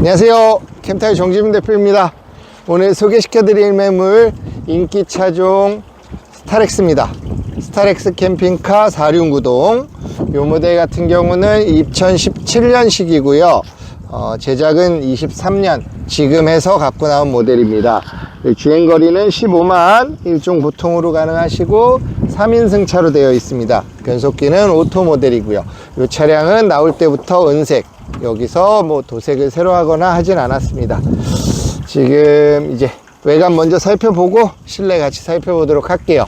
안녕하세요. 캠타이 정지민 대표입니다. 오늘 소개시켜 드릴 매물 인기 차종 스타렉스입니다. 스타렉스 캠핑카 4륜구동. 이 모델 같은 경우는 2017년식이고요. 어, 제작은 23년 지금 해서 갖고 나온 모델입니다. 주행거리는 15만 일종 보통으로 가능하시고 3인승 차로 되어 있습니다. 변속기는 오토 모델이고요. 이 차량은 나올 때부터 은색 여기서 뭐 도색을 새로 하거나 하진 않았습니다. 지금 이제 외관 먼저 살펴보고 실내 같이 살펴보도록 할게요.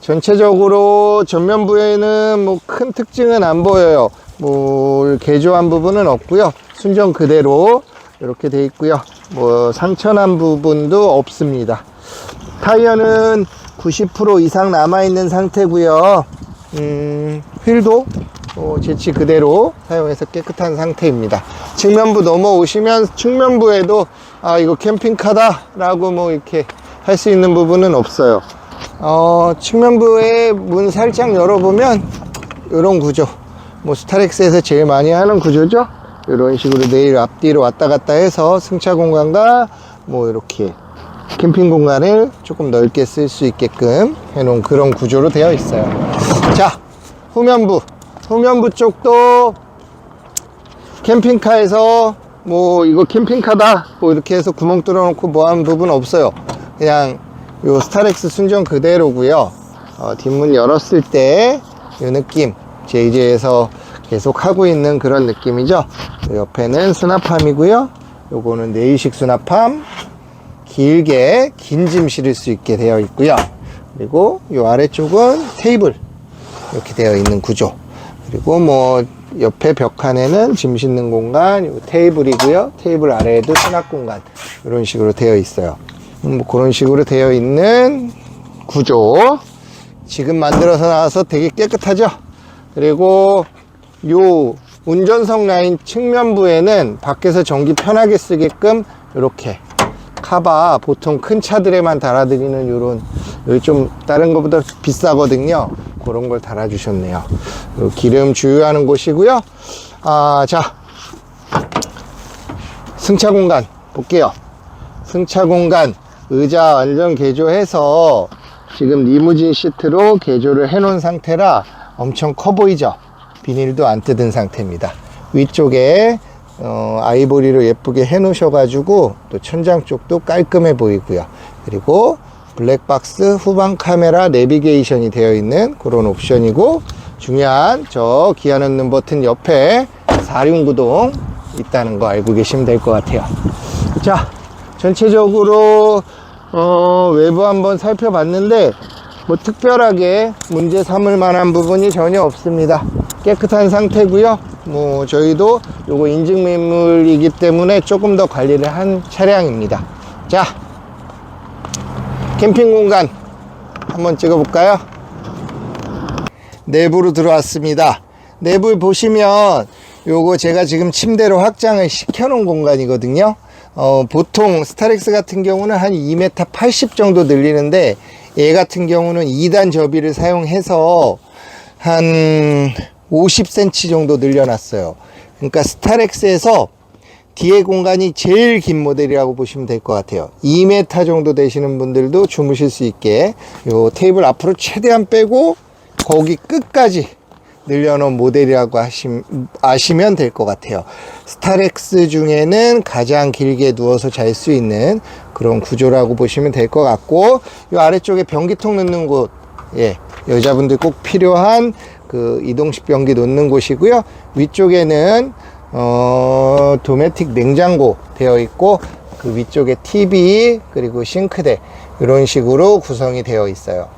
전체적으로 전면부에는 뭐 큰 특징은 안 보여요. 뭐 개조한 부분은 없고요. 순정 그대로 이렇게 돼 있고요. 뭐 상처난 부분도 없습니다. 타이어는 90% 이상 남아 있는 상태고요. 음, 휠도 어, 재치 그대로 사용해서 깨끗한 상태입니다. 측면부 넘어오시면 측면부에도 아 이거 캠핑카다 라고 뭐 이렇게 할 수 있는 부분은 없어요. 어, 측면부에 문 살짝 열어보면 이런 구조. 뭐 스타렉스에서 제일 많이 하는 구조죠. 이런 식으로 내일 앞뒤로 왔다 갔다 해서 승차 공간과 뭐 이렇게 캠핑 공간을 조금 넓게 쓸 수 있게끔 해놓은 그런 구조로 되어 있어요. 자, 후면부. 후면부 쪽도 캠핑카에서 뭐 이거 캠핑카다 뭐 이렇게 해서 구멍 뚫어놓고 뭐 하는 부분 없어요. 그냥 요 스타렉스 순정 그대로고요. 어, 뒷문 열었을 때이 느낌 JJ에서 계속 하고 있는 그런 느낌이죠. 요 옆에는 수납함이고요. 요거는 내의식 수납함 길게 긴 짐 실을 수 있게 되어 있고요. 그리고 요 아래쪽은 테이블 이렇게 되어 있는 구조. 그리고 뭐 옆에 벽칸에는 짐 싣는 공간, 요 테이블이고요. 테이블 아래에도 수납 공간 이런 식으로 되어 있어요. 음, 뭐 그런 식으로 되어 있는 구조. 지금 만들어서 나와서 되게 깨끗하죠. 그리고 요 운전석 라인 측면부에는 밖에서 전기 편하게 쓰게끔 이렇게 카바 보통 큰 차들에만 달아드리는 요런 요좀 다른 것보다 비싸거든요 그런 걸 달아주셨네요. 요 기름 주유하는 곳이고요. 아 자. 승차 공간 볼게요. 승차 공간 의자 완전 개조해서 지금 리무진 시트로 개조를 해 놓은 상태라 엄청 커 보이죠? 비닐도 안 뜯은 상태입니다. 위쪽에 어, 아이보리로 예쁘게 해 놓으셔 가지고 또 천장 쪽도 깔끔해 보이고요. 그리고 블랙박스 후방 카메라 내비게이션이 되어 있는 그런 옵션이고 중요한 저 기아 넣는 버튼 옆에 4륜구동 있다는 거 알고 계시면 될 것 같아요. 자, 전체적으로 어, 외부 한번 살펴봤는데 뭐 특별하게 문제 삼을 만한 부분이 전혀 없습니다. 깨끗한 상태고요. 뭐 저희도 요거 인증 매물이기 때문에 조금 더 관리를 한 차량입니다. 자, 캠핑 공간 한번 찍어 볼까요? 내부로 들어왔습니다. 내부를 보시면 요거 제가 지금 침대로 확장을 시켜 놓은 공간이거든요. 어, 보통 스타렉스 같은 경우는 한 2m 80 정도 늘리는데 얘 같은 경우는 2단 접이를 사용해서 한 50cm 정도 늘려놨어요. 그러니까 스타렉스에서 뒤에 공간이 제일 긴 모델이라고 보시면 될 것 같아요. 2m 정도 되시는 분들도 주무실 수 있게 요 테이블 앞으로 최대한 빼고 거기 끝까지 늘려놓은 모델이라고 하심, 아시면 될 것 같아요. 스타렉스 중에는 가장 길게 누워서 잘 수 있는 그런 구조라고 보시면 될 것 같고, 이 아래쪽에 변기통 넣는 곳, 예, 여자분들 꼭 필요한 그 이동식 변기 놓는 곳이고요. 위쪽에는 어, 도메틱 냉장고 되어 있고, 그 위쪽에 TV, 그리고 싱크대, 이런 식으로 구성이 되어 있어요.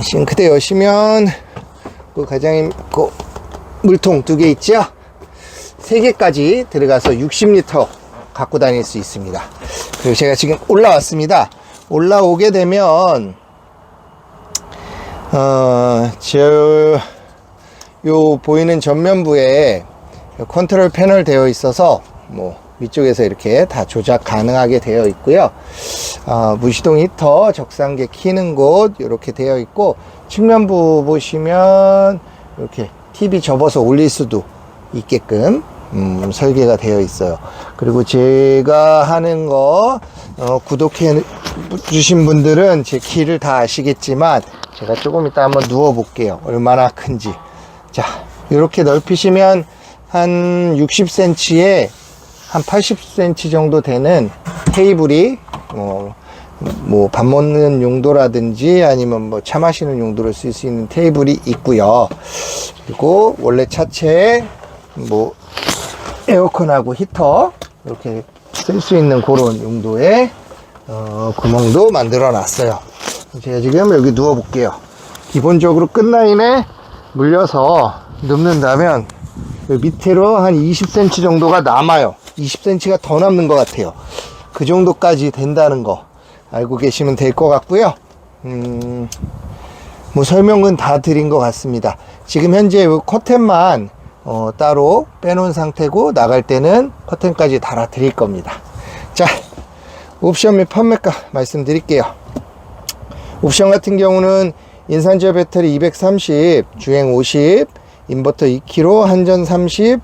싱크대 여시면, 그 가장님 그 물통 두 개 있죠? 세 개까지 들어가서 60리터 갖고 다닐 수 있습니다. 그리고 제가 지금 올라왔습니다. 올라오게 되면 어, 저, 요 보이는 전면부에 컨트롤 패널 되어 있어서 뭐 위쪽에서 이렇게 다 조작 가능하게 되어 있고요. 어, 무시동 히터 적상계 키는 곳 이렇게 되어 있고 측면부 보시면 이렇게 TV 접어서 올릴 수도 있게끔 음, 설계가 되어 있어요. 그리고 제가 하는 거 어, 구독해 주신 분들은 제 키를 다 아시겠지만 제가 조금 이따 한번 누워 볼게요. 얼마나 큰지. 자, 이렇게 넓히시면 한 60cm에 한 80cm 정도 되는 테이블이 어, 뭐밥 먹는 용도라든지 아니면 뭐 차 마시는 용도로 쓸 수 있는 테이블이 있고요. 그리고 원래 차체에 뭐 에어컨하고 히터 이렇게 쓸 수 있는 그런 용도의 어, 구멍도 만들어 놨어요. 제가 지금 여기 누워 볼게요. 기본적으로 끝라인에 물려서 눕는다면 밑으로 한 20cm 정도가 남아요. 20cm가 더 남는 것 같아요. 그 정도까지 된다는 거 알고 계시면 될 것 같고요. 음, 뭐 설명은 다 드린 것 같습니다. 지금 현재 이 커튼만 어, 따로 빼놓은 상태고 나갈 때는 커튼까지 달아 드릴 겁니다. 자, 옵션 및 판매가 말씀드릴게요. 옵션 같은 경우는 인산철 배터리 230, 주행 50, 인버터 2kg, 한전 30,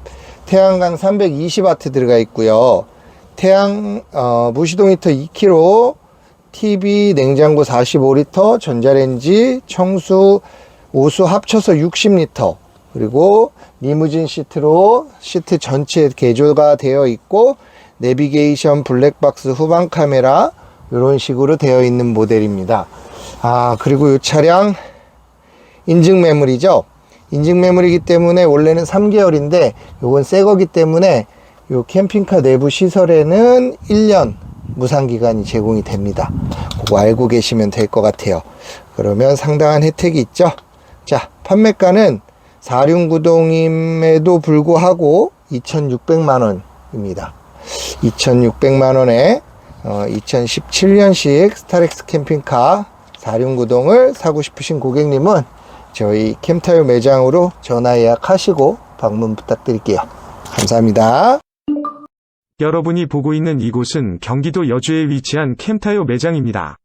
태양광 320W 들어가 있고요. 태양 어, 무시동 히터 2kg, TV, 냉장고 45리터, 전자레인지, 청수, 오수 합쳐서 60리터, 그리고 리무진 시트로 시트 전체 개조가 되어 있고, 내비게이션 블랙박스 후방 카메라, 이런 식으로 되어 있는 모델입니다. 아, 그리고 이 차량 인증 매물이죠. 인증 매물이기 때문에 원래는 3개월인데, 요건 새 거기 때문에 요 캠핑카 내부 시설에는 1년 무상 기간이 제공이 됩니다. 그거 알고 계시면 될 것 같아요. 그러면 상당한 혜택이 있죠. 자, 판매가는 4륜구동임에도 불구하고 2,600만 원입니다. 2,600만 원에 어, 2017년식 스타렉스 캠핑카 4륜구동을 사고 싶으신 고객님은 저희 캠타요 매장으로 전화 예약하시고 방문 부탁드릴게요. 감사합니다. 여러분이 보고 있는 이곳은 경기도 여주에 위치한 캠타요 매장입니다.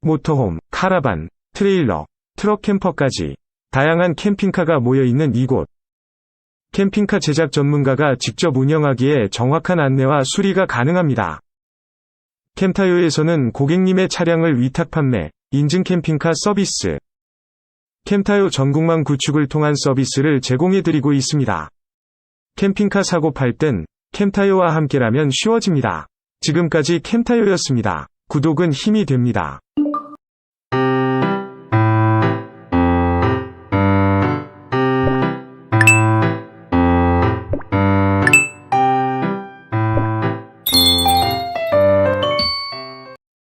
모터홈, 카라반, 트레일러, 트럭 캠퍼까지 다양한 캠핑카가 모여 있는 이곳. 캠핑카 제작 전문가가 직접 운영하기에 정확한 안내와 수리가 가능합니다. 캠타요에서는 고객님의 차량을 위탁 판매, 인증 캠핑카 서비스, 캠타요 전국망 구축을 통한 서비스를 제공해 드리고 있습니다. 캠핑카 사고 팔 땐 캠타요와 함께라면 쉬워집니다. 지금까지 캠타요였습니다. 구독은 힘이 됩니다.